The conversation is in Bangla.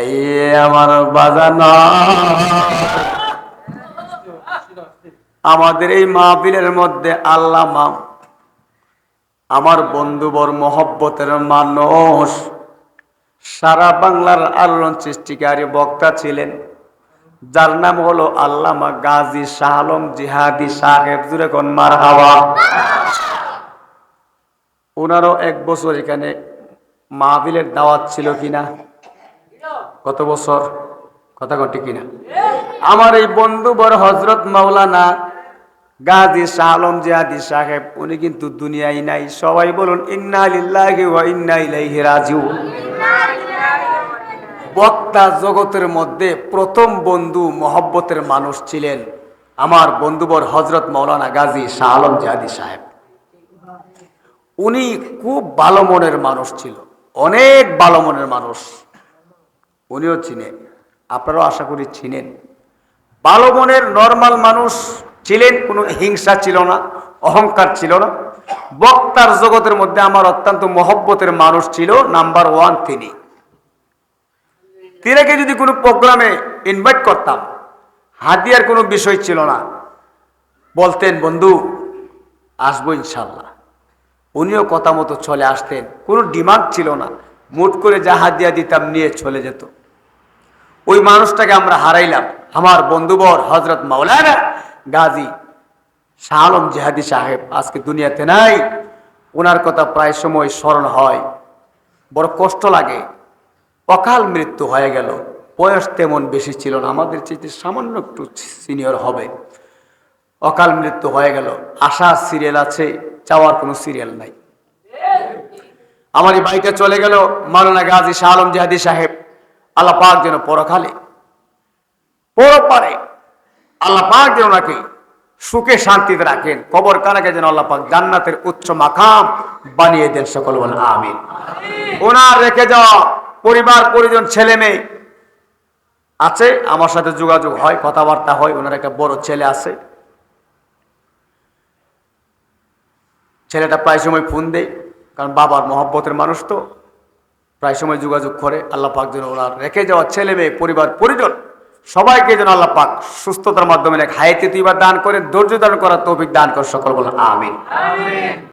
এই আমার বাজানো। আমাদের এই মাহফিলের মধ্যে আল্লাহ মা আমার বন্ধুবর মহব্বতের মানুষ, সারা বাংলার আলোড়ন সৃষ্টিকারী বক্তা ছিলেন, যার নাম হলো আল্লামা গাজী শাহ আলম জিহাদি সাহেব। জুড়ে কোন মার হাওয়া ওনারও এক বছর এখানে মাহফিলের দাওয়াত ছিল কিনা? কত বছর? কথা কটি কিনা? আমার এই বন্ধু বড় হজরত মাওলানা গাজী শাহ আলম জিহাদি সাহেব, উনি কিন্তু দুনিয়ায় নাই। সবাই বলুন, ইন্না লিল্লাহি ওয়া ইন্না ইলাইহি রাজিউন। বক্তা জগতের মধ্যে প্রথম বন্ধু মহব্বতের মানুষ ছিলেন আমার বন্ধুবর হজরত মৌলানা গাজী শাহ আলম জিহাদি সাহেব। উনি খুব ভালো মনের মানুষ ছিল, অনেক ভালো মনের মানুষ। উনিও চিনেন আপনারাও আশা করি চিনেন ভালো মনের নর্মাল মানুষ ছিলেন, কোনো হিংসা ছিল না, অহংকার ছিল না। বক্তার জগতের মধ্যে আমার অত্যন্ত মহব্বতের মানুষ ছিল নাম্বার ওয়ান তিনি। তিনাকে যদি কোনো প্রোগ্রামে ইনভাইট করতাম, হাতিয়ার কোনো বিষয় ছিল না। বলতেন, বন্ধু, আসব ইনশাল্লাহ। উনিও কথা মতো চলে আসতেন, কোনো ডিমান্ড ছিল না। মুট করে যা হাতিয়া দিতাম, নিয়ে চলে যেত। ওই মানুষটাকে আমরা হারাইলাম। আমার বন্ধুবর হজরত মাওলানা গাজী শাহ আলম জেহাদি সাহেব আজকে দুনিয়াতে নাই। ওনার কথা প্রায় সময় স্মরণ হয়। বড় কষ্ট লাগে। অকাল মৃত্যু হয়ে গেল। বয়স তেমন বেশি ছিল না। আমাদের চেয়ে সামান্য একটু সিনিয়র হবে। অকাল মৃত্যু হয়ে গেল। আশার সিরিয়াল আছে, চাওয়ার কোনো সিরিয়াল নাই। আমার এই বাইকে চলে গেল মাওলানা গাজী শাহ আলম জাহাদি সাহেব। আল্লাহ পাক যেন পরখালে পরপারে আল্লাহ পাক যেন ওনাকে সুখে শান্তিতে রাখেন কবর কানাকে যেন আল্লাহ পাক জান্নাতের উচ্চ মাকাম বানিয়ে দেন সকল বলেন আমিন। ওনার রেখে যাওয়া পরিবার পরিজন ছেলে মেয়ে আছে আমার সাথে যোগাযোগ হয় কথাবার্তা হয় ওনার একটা বড় ছেলে আছে। ছেলেটা প্রায় সময় ফোন দেয় কারণ বাবার মহব্বতের মানুষ তো। প্রায় সময় যোগাযোগ করে, আল্লাহ পাক যেন ওনার রেখে যাওয়া ছেলে মেয়ে, পরিবার, পরিজন, সবাইকে যেন আল্লাহ পাক সুস্থতার মাধ্যমে এক হায়াতে তুইবার দান করে, ধৈর্য দান করার তৌফিক দান করে সকল বলেন, আমিন।